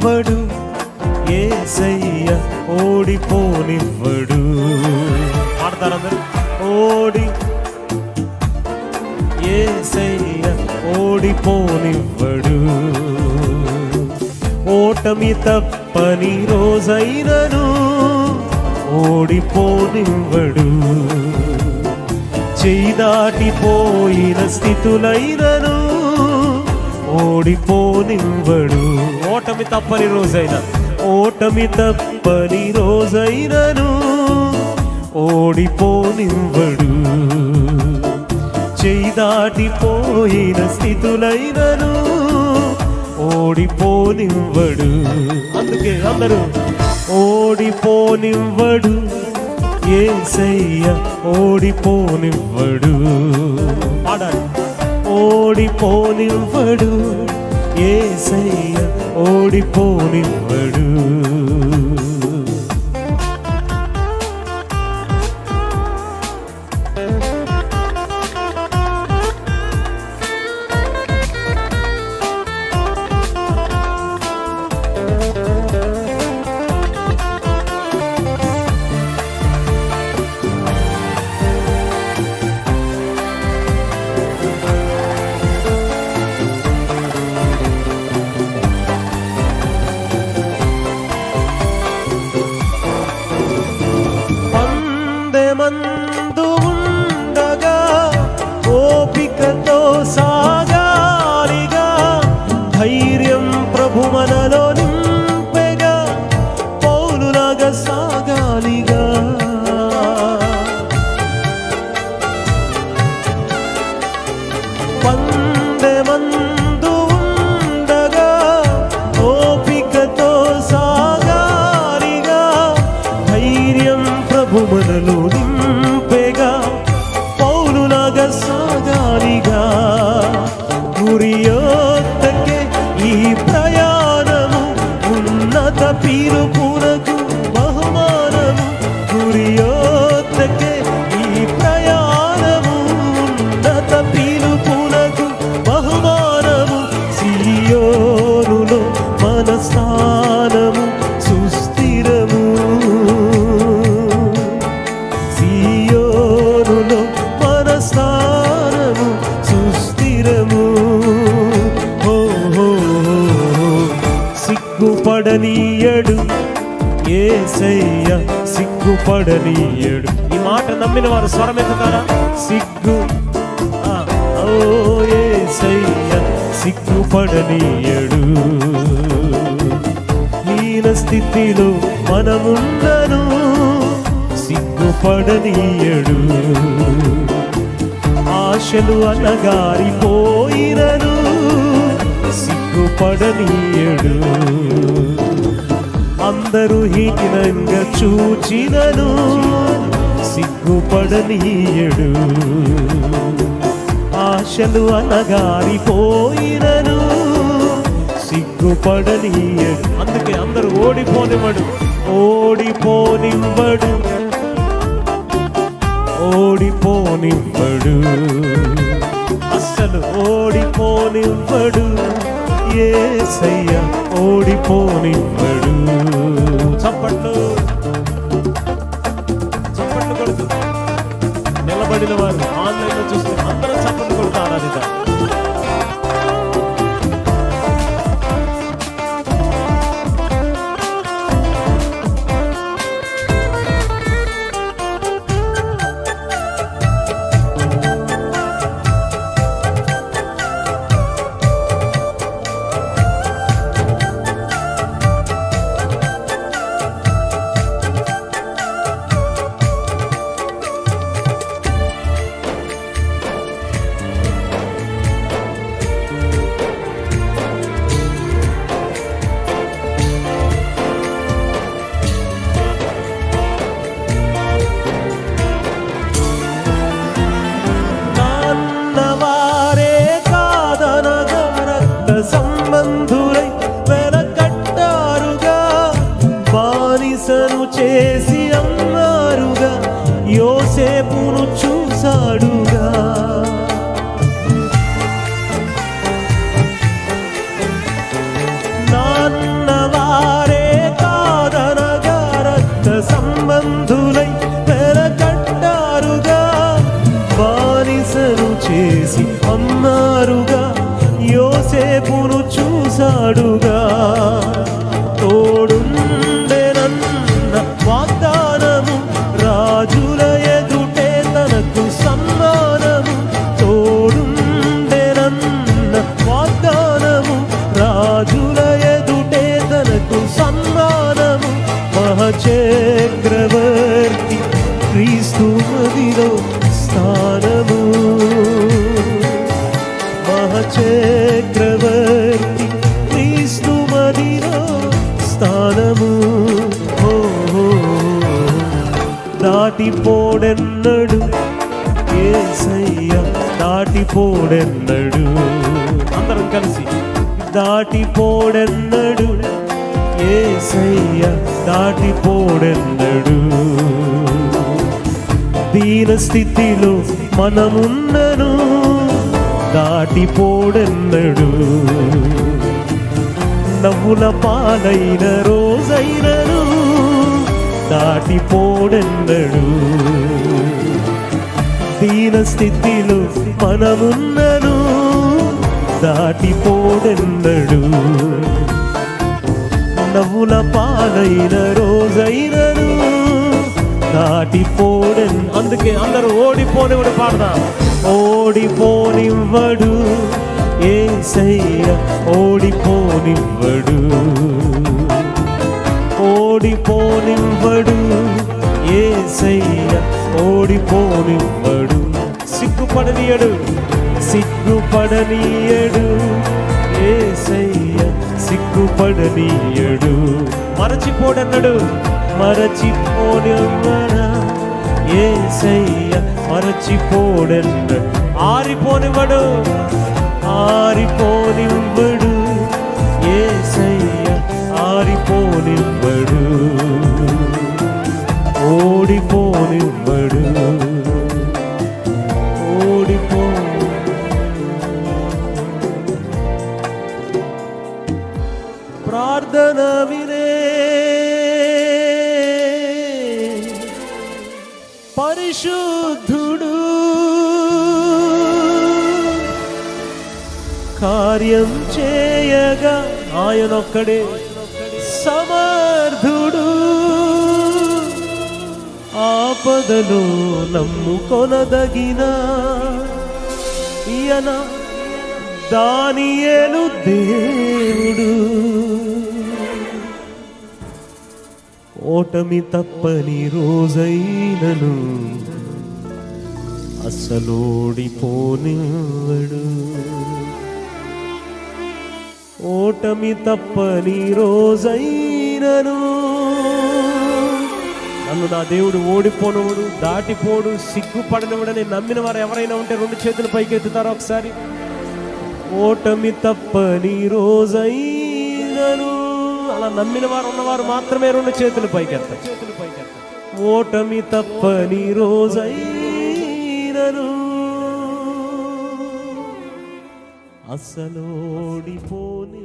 ఓడిపోనివ్వడు ఏసయ్య ఓడిపోనివ్వడు. పాడతారందరూ? ఓడి. ఏసయ్య ఓడిపోనివ్వడు. ఓటమి తప్పని రోజైనను ఓడిపోనివ్వడు. చేయి దాటిపోయిన స్థితులైనను ఓడిపోనివ్వడు. ఓటమి తప్పని రోజైన. ఓటమి తప్పని రోజైనను ఓడిపోనివ్వడు. చేయి దాటిపోయిన స్థితులైనను ఓడిపోనివ్వడు. అందుకే అందరూ ఓడిపోనివ్వడు. ఏసయ్య ఓడిపోనివ్వడు. పాడాలి ఓడిపోనివ్వడు ఏసయ్య ఓడిపోనివ్వడు ధైర్యం ఏసయ్య సిగ్గుపడనీయడు ఈ మాట నమ్మిన వారు స్వరమెత్తుతారా సిగ్గు. ఓ ఏసయ్య సిగ్గుపడనీయడు హీన స్థితిలో మనముండను సిగ్గుపడనీయడు ఆశలు అనగారిపోయినను సిగ్గుపడనీయడు అందరూ హీనంగా చూచినను సిగ్గుపడనీయడు. ఆశలు అనగారిపోయినను సిగ్గుపడనీయడు. అందుకే అందరూ ఓడిపోనివ్వడు ఓడిపోనివ్వడు ఓడిపోనివ్వడు. అస్సలు ఓడిపోనివ్వడు. ఏసయ్య ఓడిపోనివ్వడు చప్పట్లు. చప్పట్లు కొడుతూ నిలబడిన వారు ఆన్లైన్లో చూస్తే అందరూ చప్పట్లు కొడుతూ ఆరాధిద్దాం చక్రవర్తి క్రీస్తు నదిలో స్థానము మహచక్రవర్తి క్రీస్తు మదిలో స్థానము దాటిపోడెన్నడు ఏసయ్య దాటిపోడెన్నడు. అందరం కలిసి దాటిపోడెన్నడు ఏసయ్య దాటిపోడెన్నడు? దీన స్థితిలో మనమున్నను దాటిపోడెన్నడు? నవ్వుల పాలైన రోజైనను దాటిపోడెన్నడు? దీన స్థితిలో మనమున్నను దాటిపోడెన్నడు? నవ్వుల పాలైన రోజైనను. దాటిపోడెన్ అందుకే అందరూ ఓడిపోనివ్వడు పాడదా. ఓడిపోనివ్వడు ఏసయ్య ఓడిపోనివ్వడు. ఓడిపోనివ్వడు ఏసయ్య ఓడిపోనివ్వడు. సిగ్గుపడనీయడు సిగ్గుపడనీయడు ఏసయ్య. సిగ్గుపడనీయడు మరచిపోడన్నాడు మరచిపోనివ్వడా ఏసయ్య మరచిపోడన్నాడు ఆరిపోనివ్వడు ఆరిపోనివ్వడు ఏసయ్య ఆరిపోనివ్వడు పరిశుద్ధుడు. కార్యం చేయగా ఆయనొక్కడే సమర్థుడు. ఆపదలో నమ్ముకొనదగిన ఈయన దానియేలు దేవుడు. ఓటమి తప్పని రోజైనను అసలోడిపోనివ్వడు. ఓటమి తప్పని రోజైనను నన్ను నా దేవుడు ఓడిపోనవుడు దాటిపోడు సిగ్గుపడనివాడని నమ్మిన వారు ఎవరైనా ఉంటే రెండు చేతులు పైకెత్తుతారో ఒకసారి? ఓటమి తప్పని రోజైనను అలా నమ్మిన వారు ఉన్నవారు మాత్రమే రెండు చేతులు పైకెత్తారు. చేతులు పైకెత్తారు ఓటమి తప్పని రోజైనను అసలోడిపోని